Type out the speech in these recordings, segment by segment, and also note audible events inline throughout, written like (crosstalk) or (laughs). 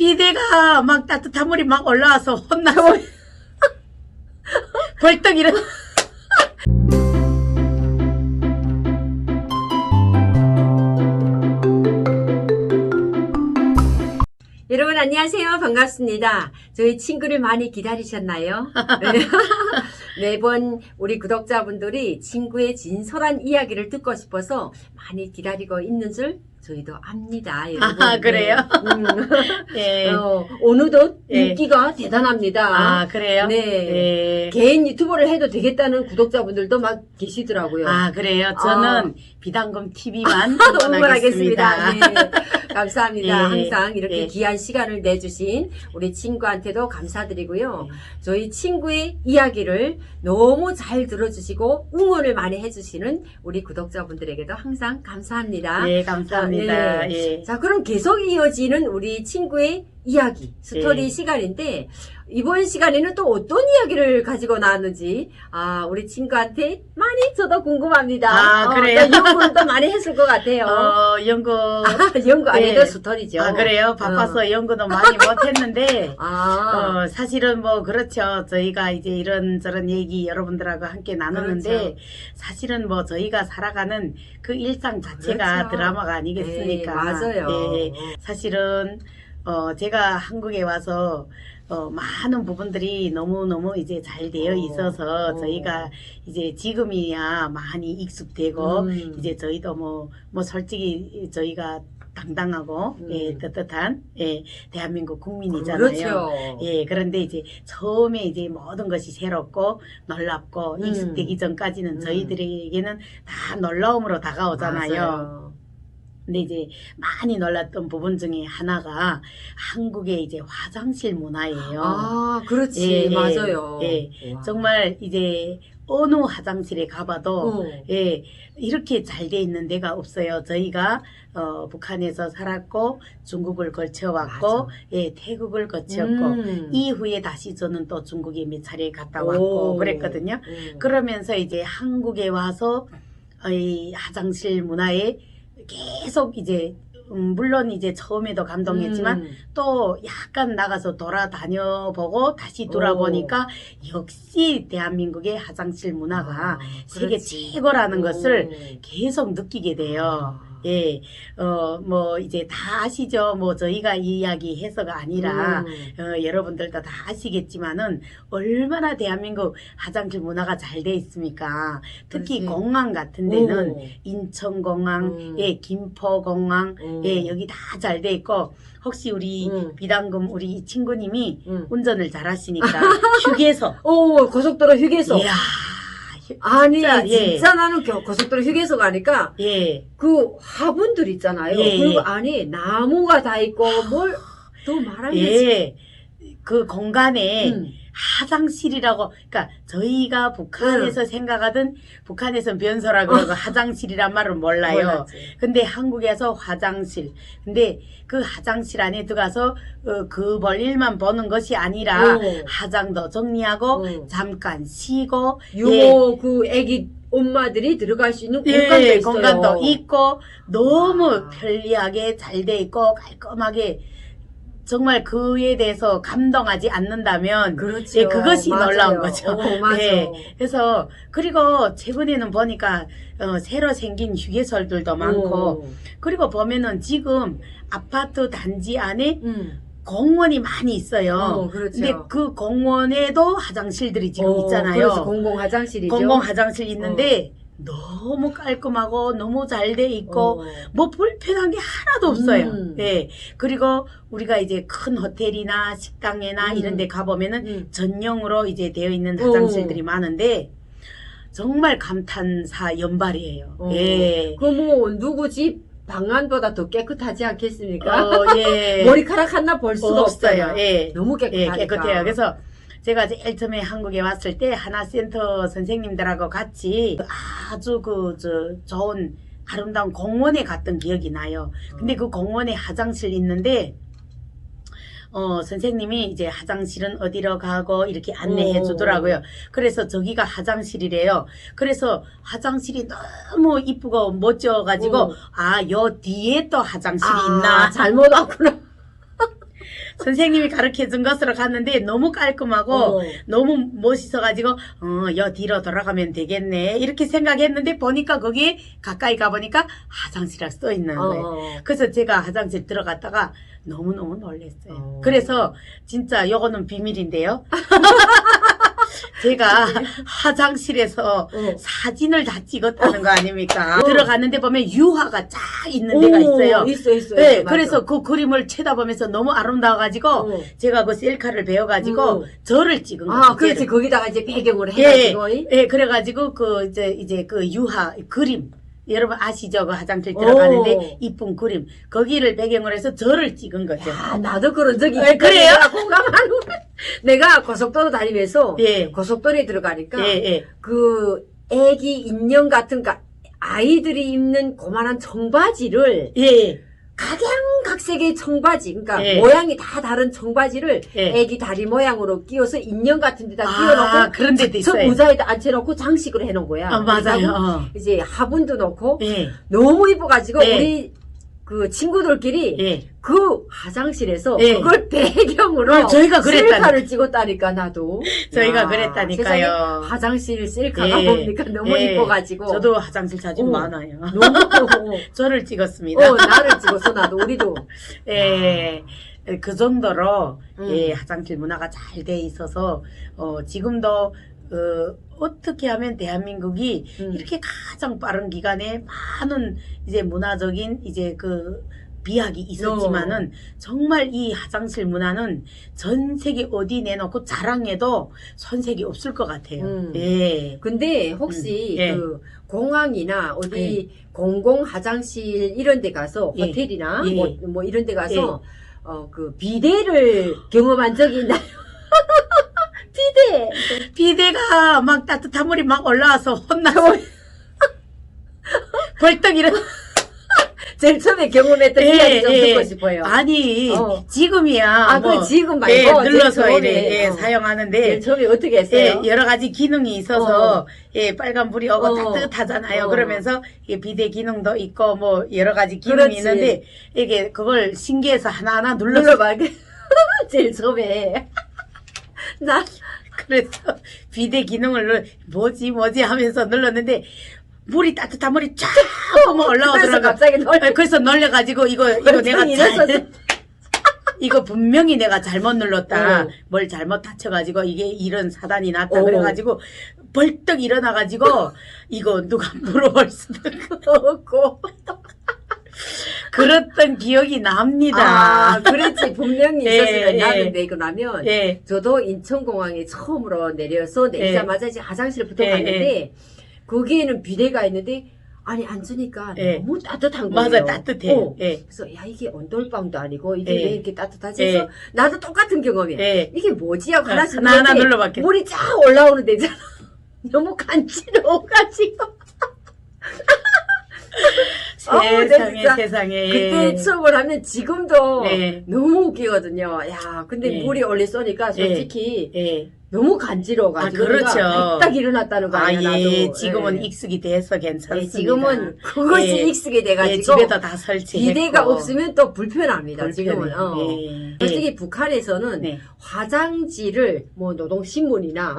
비대가 막 따뜻한 물이 막 올라와서 혼나서 (laughs) 벌떡 일어 (laughs) 여러분 안녕하세요. 반갑습니다. 저희 친구를 많이 기다리셨나요? 네. (laughs) 매번 우리 구독자분들이 친구의 진솔한 이야기를 듣고 싶어서 많이 기다리고 있는 줄 저희도 압니다. 여러분. 아, 그래요? 네. 음. (laughs) 예. 어, 어느덧 예. 인기가 대단합니다. 아 그래요? 네. 예. 개인 유튜버를 해도 되겠다는 구독자분들도 막 계시더라고요. 아 그래요? 저는 비단금 TV만. (laughs) 응원하겠습니다. 네. (laughs) 감사합니다. 예. 항상 이렇게 예. 귀한 시간을 내주신 우리 친구한테도 감사드리고요. 예. 저희 친구의 이야기를 너무 잘 들어주시고 응원을 많이 해주시는 우리 구독자분들에게도 항상 감사합니다. 예, 감사합니다. 아, 예. 예. 자, 그럼 계속 이어지는 우리 친구의 이야기, 스토리 예. 시간인데, 이번 시간에는 또 어떤 이야기를 가지고 나왔는지, 아, 우리 친구한테 많이 저도 궁금합니다. 아, 어, 그래요? 또 연구도 많이 했을 것 같아요. 어, 연구. 아, 연구 안 예. 해도 스토리죠. 아, 그래요? 바빠서 연구도 많이 못했는데, 아, 어, 사실은 뭐, 그렇죠. 저희가 이제 이런 저런 얘기 여러분들하고 함께 나누는데, 그렇죠. 사실은 뭐, 저희가 살아가는 그 일상 자체가 그렇죠. 드라마가 아니겠습니까? 네, 맞아요. 예. 사실은, 어, 제가 한국에 와서, 어, 많은 부분들이 너무너무 이제 잘 되어 어, 있어서 어. 저희가 이제 지금이야 많이 익숙되고 음. 이제 저희도 뭐, 뭐 솔직히 저희가 당당하고 음. 예, 떳떳한 예, 대한민국 국민이잖아요. 그렇죠. 예, 그런데 이제 처음에 이제 모든 것이 새롭고 놀랍고 음. 익숙되기 전까지는 음. 저희들에게는 다 놀라움으로 다가오잖아요. 맞아요. 근데 이제 많이 놀랐던 부분 중에 하나가 한국의 이제 화장실 문화예요. 아, 그렇지. 예, 예, 맞아요. 예. 와. 정말 이제 어느 화장실에 가봐도 어. 예, 이렇게 잘 돼 있는 데가 없어요. 저희가 어, 북한에서 살았고 중국을 거쳐왔고 맞아. 예, 태국을 거쳤고 음. 이후에 다시 저는 또 중국에 몇 차례 갔다 오. 왔고 그랬거든요. 음. 그러면서 이제 한국에 와서 이 화장실 문화에 계속 이제 음, 물론 이제 처음에도 감동했지만 음. 또 약간 나가서 돌아다녀 보고 다시 돌아보니까 역시 대한민국의 화장실 문화가 아, 세계. 최고라는 오. 것을 계속 느끼게 돼요. 아. 예, 어, 뭐, 이제 다 아시죠? 뭐, 저희가 이 이야기 해서가 아니라, 음. 어, 여러분들도 다 아시겠지만은, 얼마나 대한민국 화장실 문화가 잘 돼 있습니까? 특히 그렇지. 공항 같은 데는, 오. 인천공항, 음. 예, 김포공항, 음. 예, 여기 다 잘 돼 있고, 혹시 우리 음. 비단금 우리 친구님이 음. 운전을 잘 하시니까, (laughs) 휴게소. 오, 고속도로 휴게소. 이야, 휴- 아니, 진짜, 진짜, 예. 나는 겨- 고속도로 휴게소 가니까 예. 그 화분들 있잖아요. 예, 그리고 예. 안에 나무가 다 있고 뭘더게 예. 그 공간에 음. 화장실이라고, 그러니까 저희가 북한에서 생각하던 북한에서는 변소라 그러고 화장실이란 말을 몰라요. 몰랐지. 근데 한국에서 화장실. 근데 그 화장실 안에 들어가서 어, 그 볼일만 보는 것이 아니라 오. 화장도 정리하고 오. 잠깐 쉬고 유모 그 애기 엄마들이 들어갈 수 있는 공간도 예, 있어요. 공간도 있고 너무 아. 편리하게 잘 돼 있고 깔끔하게 정말 그에 대해서 감동하지 않는다면 그렇죠. 예, 그것이 맞아요. 놀라운 거죠. 어, 맞아. (laughs) 예. 그래서 그리고 최근에는 보니까 어, 새로 생긴 휴게소들도 많고 오. 그리고 보면은 지금 아파트 단지 안에 음. 공원이 많이 있어요. 어, 그렇죠. 근데 그 공원에도 화장실들이 지금 어, 있잖아요. 그래서 공공 화장실이죠. 공공 화장실 있는데 너무 깔끔하고 너무 잘 돼 있고 어. 뭐 불편한 게 하나도 없어요. 음. 예. 그리고 우리가 이제 큰 호텔이나 식당이나 음. 이런 데 가보면은 음. 전용으로 이제 되어 있는 오. 화장실들이 많은데 정말 감탄사 연발이에요. 어. 예. 그뭐 누구 집 방안보다 더 깨끗하지 않겠습니까? 어, 예. (laughs) 머리카락 하나 볼 수가 없어요. 없어요. 예. 너무 예, 깨끗하니까. 깨끗해요. 그래서 제가 제일 처음에 한국에 왔을 때 하나센터 선생님들하고 같이 아주 그, 저, 좋은 아름다운 공원에 갔던 기억이 나요. 근데 그 공원에 화장실 있는데, 어, 선생님이 이제 화장실은 어디로 가고 이렇게 안내해 오. 주더라고요. 그래서 저기가 화장실이래요. 그래서 화장실이 너무 이쁘고 멋져가지고, 오. 아, 요 뒤에 또 화장실이 아, 있나. 잘못 왔구나. 선생님이 가르쳐 준 것으로 갔는데 너무 깔끔하고 어. 너무 멋있어가지고 어, 여 뒤로 돌아가면 되겠네 이렇게 생각했는데 보니까 거기 가까이 가보니까 화장실이라 써 있는 거예요. 어. 그래서 제가 화장실 들어갔다가 너무너무 놀랐어요. 어. 그래서 진짜 요거는 비밀인데요. (laughs) 제가 화장실에서 어. 사진을 다 찍었다는 거 아닙니까? 들어갔는데 보면 유화가 쫙 있는 데가 오, 있어요. 있어 있어. 네, 있어, 맞아. 그래서 그 그림을 쳐다보면서 너무 아름다워가지고 어. 제가 그 셀카를 배워가지고 음. 저를 찍은 거예요. 아, 그렇지. 거기다가 이제 배경으로 예, 해가지고. 예, 그래가지고 그 이제 이제 그 유화 그림 여러분 아시죠? 그 화장실 들어가는데 오. 이쁜 그림 거기를 배경으로 해서 저를 찍은 거죠. 야, 나도 그런 적이 예, 있다. 그래요? 공감하는. 내가 고속도로 다니면서 예, 고속도로에 들어가니까 예, 예, 그 애기 인형 같은 가 아이들이 입는 고만한 청바지를 예, 각양각색의 청바지, 그러니까 예. 모양이 다 다른 청바지를 예. 애기 다리 모양으로 끼워서 인형 같은 데다 아, 끼워놓고 그런 데도 저 있어요. 의자에다 앉혀놓고 장식으로 해놓은 거야. 아, 맞아요. 그래가지고 어. 이제 화분도 놓고 예, 너무 이뻐가지고 예. 우리 그 친구들끼리 예. 그 화장실에서 예. 그걸 (laughs) 배경으로 어, 저희가 그랬다니. 셀카를 찍었다니까 나도 저희가 야, 그랬다니까요. 화장실 셀카가 예. 뭡니까 너무 예. 이뻐가지고 저도 화장실 사진 어. 많아요. 너무 (laughs) 저를 찍었습니다. 어 나를 찍었어 나도 우리도 예. 그 정도로 음. 예, 화장실 문화가 잘 돼 있어서 어, 지금도 어, 어떻게 하면 대한민국이 음. 이렇게 가장 빠른 기간에 많은 이제 문화적인 이제 그 비약이 있었지만은 정말 이 화장실 문화는 전 세계 어디 내놓고 자랑해도 손색이 없을 것 같아요. 음. 예. 근데 혹시 음, 예. 그 공항이나 어디 공공 화장실 이런 데 가서 예. 호텔이나 예. 뭐, 뭐 이런 데 가서 어그 비데를 경험한 적이 있나요? 비데 비대가 막 따뜻한 물이 막 올라와서 혼나서 (laughs) 벌떡 일어 제일 처음에 경험했던 예, 이야기 좀 예. 듣고 싶어요. 아니 어. 지금이야 아, 뭐, 지금 말고 예, 눌러서 처음에. 이래 예, 어. 사용하는데 제일 처음에 어떻게 했어요? 예, 여러 가지 기능이 있어서 어. 예, 빨간 불이 오고 어. 따뜻하잖아요. 어. 그러면서 이 비대 기능도 있고 뭐 여러 가지 기능이 그렇지. 있는데 이게 그걸 신기해서 하나하나 눌러서 눌러봐. (laughs) 제일 처음에. 나, 그래서 비대 기능을 눌러 뭐지 뭐지 하면서 눌렀는데 물이 따뜻한 물이 쫙뭐 그래서. 갑자기 놀 예, 그래서 놀래가지고 이거 이거 내가. 잘 (laughs) 이거 분명히 내가 잘못 눌렀다. 어. 뭘 잘못 다쳐가지고 이게 이런 사단이 났다. 어. 그래가지고 벌떡 일어나가지고 이거 누가 (laughs) 물어볼 수도 없고. 그랬던 기억이 납니다. 아, 그랬지. 분명히 (laughs) 예, 있었으면 예. 나는 내고 나면. 예, 저도 인천공항에 처음으로 내려서 내리자마자 이제 화장실부터 예, 갔는데 거기에는 비데가 있는데 아니 앉으니까 예. 너무 따뜻한 거예요. 맞아 따뜻해. 어. 예, 그래서 야 이게 온돌방도 아니고 이게 예. 왜 이렇게 따뜻하지? 예. 해서 나도 똑같은 경험이야. 예. 이게 뭐지 하고 하나씩 하나 하나 눌렀더니 눌러봤겠다. 물이 쫙 올라오는 데잖아. (laughs) 너무 간지러워가지고 (laughs) 어우, 내 세상에 진짜 세상에. 그때 수업을 하면 지금도 예. 너무 웃기거든요. 야 근데 예. 물이 올리 쏘니까 솔직히 예. 너무 간지러워가지고 아, 그렇죠. 딱 일어났다는 거 아, 아니야 예. 나도. 지금은 예. 익숙이 돼서 괜찮습니다. 예, 지금은 그것이 예. 익숙이 돼가지고 예, 집에다 다 설치했고. 비대가 없으면 또 불편합니다. 불편해요. 지금은. 어. 예. 솔직히 북한에서는 네. 화장지를 뭐 노동신문이나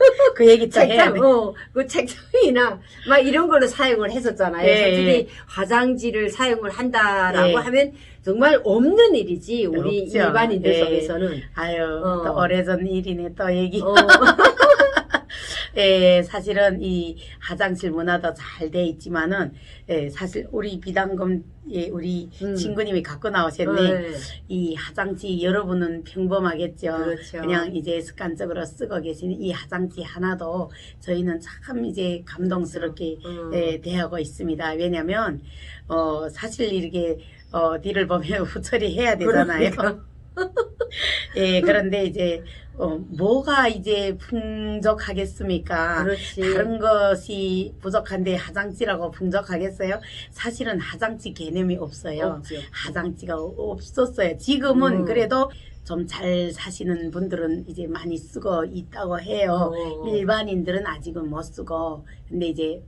(laughs) 그 얘기 또 해야 책장, 돼. 어, 그 책장이나 막 이런 걸로 사용을 했었잖아요. 예, 솔직히 화장지를 사용을 한다라고 예. 하면 정말 없는 일이지 우리 없죠. 일반인들 예. 속에서는. 아유, 어. 또 오래전 일이네, 또 얘기. 어, (laughs) 예, 사실은 이 화장실 문화도 잘 돼 있지만은, 예, 사실 우리 비단금, 예, 우리 음. 친구님이 갖고 나오셨네. 네. 이 화장지 여러분은 평범하겠죠. 그렇죠. 냥 이제 습관적으로 쓰고 계시는 이 화장지 하나도 저희는 참 이제 감동스럽게 음. 예, 대하고 있습니다. 왜냐면, 어, 사실 이렇게, 어, 뒤를 보면 (laughs) 후처리 해야 되잖아요. 그러니까. 예, 그런데 이제, 어, 뭐가 이제 풍족하겠습니까? 그렇지. 다른 것이 부족한데 화장지라고 풍족하겠어요? 사실은 화장지 개념이 없어요. 없죠. 화장지가 없었어요. 지금은 음. 그래도 좀 잘 사시는 분들은 이제 많이 쓰고 있다고 해요. 어. 일반인들은 아직은 못 쓰고 근데 이제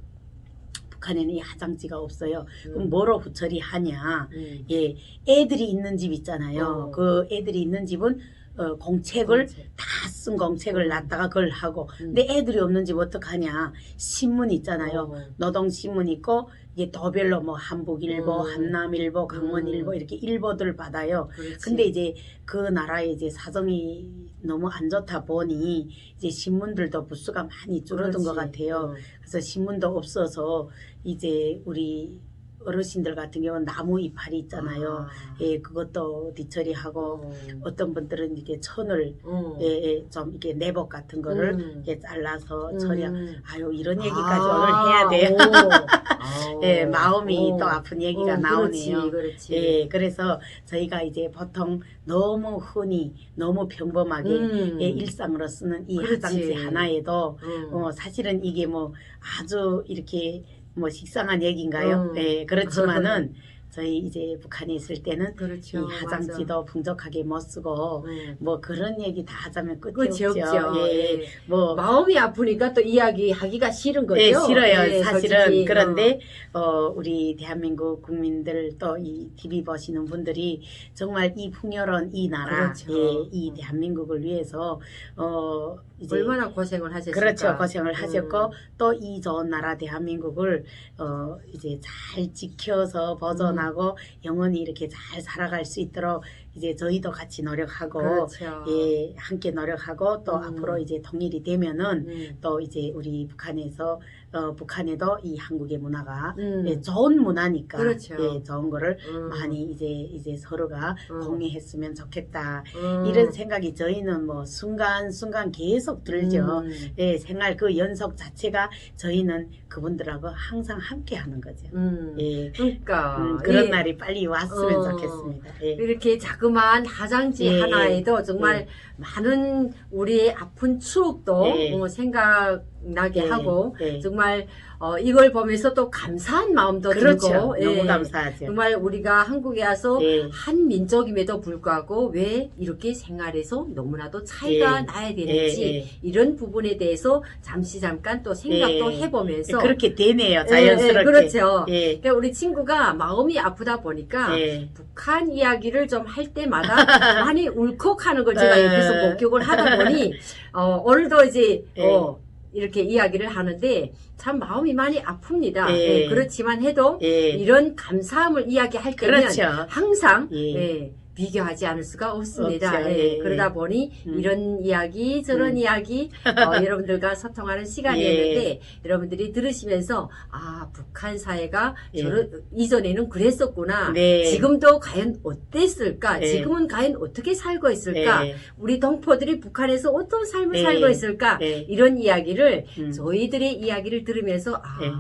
북한에는 이 화장지가 없어요. 그럼 음. 뭐로 후처리 하냐? 음. 예, 애들이 있는 집 있잖아요. 어. 그 애들이 있는 집은 어, 공책을 공책. 다쓴 공책을 놨다가 그걸 하고 음. 근데 애들이 없는 집 어떡하냐 신문 있잖아요 어. 노동신문 있고 이게 더별로 뭐 한국일보, 음. 한남일보, 강원일보 음. 이렇게 일보들 받아요. 그렇지. 근데 이제 그 나라의 이제 사정이 너무 안 좋다 보니 이제 신문들도 부수가 많이 줄어든 것 그렇지. 같아요. 어. 그래서 신문도 없어서 이제 우리 어르신들 같은 경우는 나무 이파리 있잖아요. 아. 예, 그것도 뒤처리하고 어. 어떤 분들은 이게 천을 어. 예, 예, 좀 이게 내복 같은 거를 음. 이렇게 잘라서 음. 처리. 아유 이런 얘기까지 아, 오늘 해야 돼요. 오. (laughs) 예, 마음이 오. 또 아픈 얘기가 어, 나오네요. 그렇지, 그렇지. 예, 그래서 저희가 이제 보통 너무 흔히 너무 평범하게 음. 예, 일상으로 쓰는 이. 화장지 하나에도 음. 어, 사실은 이게 뭐 아주 이렇게 뭐 식상한 얘기인가요? 음. 예, 그렇지만은 (laughs) 저희 이제 북한에 있을 때는 그렇죠. 이 화장지도 풍족하게 못 쓰고 맞아. 음. 뭐 그런 얘기 다 하자면 끝이 끝이 없죠. 없죠. 예, 예. 뭐 마음이 아프니까 또 이야기 하기가 싫은 거죠. 예, 싫어요. 예, 사실은 솔직히. 그런데 어, 우리 대한민국 국민들 또 이 TV 보시는 분들이 정말 이 풍요로운 이 나라, 그렇죠. 예, 이 대한민국을 위해서 어 어, 이제 얼마나 고생을 하셨을까. 그렇죠 고생을 하셨고 음. 또이 좋은 나라 대한민국을 어 이제 잘 지켜서 보존하고 영원히 이렇게 잘 살아갈 수 있도록 이제 저희도 같이 노력하고 그렇죠. 예 함께 노력하고 또 음. 앞으로 이제 통일이 되면은 음. 또 이제 우리 북한에서 어, 북한에도 이 한국의 문화가 음. 예, 좋은 문화니까 그렇죠. 예, 좋은 거를 음. 많이 이제 이제 서로가 음. 공유했으면 좋겠다 음. 이런 생각이 저희는 뭐 순간 순간 계속 들죠. 음. 예, 생활 그 연속 자체가 저희는 그분들하고 항상 함께 하는 거죠. 음. 예. 그러니까 음, 그런 이- 날이 빨리 왔으면 어. 좋겠습니다. 예. 이렇게 자그마한 화장지 예, 하나에도 정말 예. 많은 우리의 아픈 추억도 예. 어, 생각 나게 예, 하고 예. 정말 어, 이걸 보면서 또 감사한 마음도 그렇죠. 들고 예. 너무 감사하죠. 정말 우리가 한국에 와서 예. 한 민족임에도 불구하고 왜 이렇게 생활에서 너무나도 차이가 예. 나야 되는지 예, 예. 이런 부분에 대해서 잠시 잠깐 또 생각도 예. 해보면서 그렇게 되네요. 예, 자연스럽게. 예, 그렇죠. 예. 그러니까 우리 친구가 마음이 아프다 보니까 예. 북한 이야기를 좀 할 때마다 (laughs) 많이 울컥하는 걸 제가 에. 옆에서 목격을 하다 보니 어, 오늘도 이제 예. 어, 이렇게 이야기를 하는데 참 마음이 많이 아픕니다. 예. 예, 그렇지만 해도 예. 이런 감사함을 이야기할 때는 그렇죠. 항상 예. 예, 비교하지 않을 수가 없습니다. 예, 예, 그러다 보니 음. 이런 이야기 저런 음. 이야기 (laughs) 어, 여러분들과 소통하는 시간이었는데 여러분들이 들으시면서 아 북한 사회가 예. 저런 이전에는 그랬었구나. 네. 지금도 과연 어땠을까? 네. 지금은 과연 어떻게 살고 있을까? 예. 우리 동포들이 북한에서 어떤 삶을 네. 살고 있을까? 예. 이런 이야기를 음. 저희들의 이야기를 들으면서 아 네.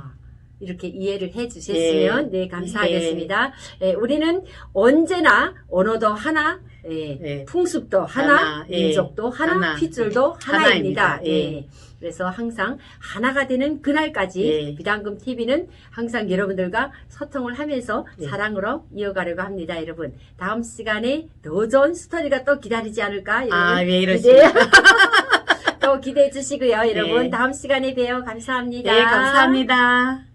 이렇게 이해를 해 주셨으면 네. 네 감사하겠습니다. 예, 우리는 언제나 언어도 하나, 예, 예. 풍습도 하나, 하나, 예. 민족도 하나, 하나. 핏줄도 하나입니다. 하나입니다. 그래서 항상 하나가 되는 그날까지 예. 비단금 TV는 항상 여러분들과 소통을 하면서 예. 사랑으로 이어가려고 합니다, 여러분. 다음 시간에 더 좋은 스토리가 또 기다리지 않을까, 여러분. 아, 왜 기대, 이러시냐. 또 기대해 주시고요, 여러분. 예. 다음 시간에 봬요. 감사합니다. 예, 감사합니다.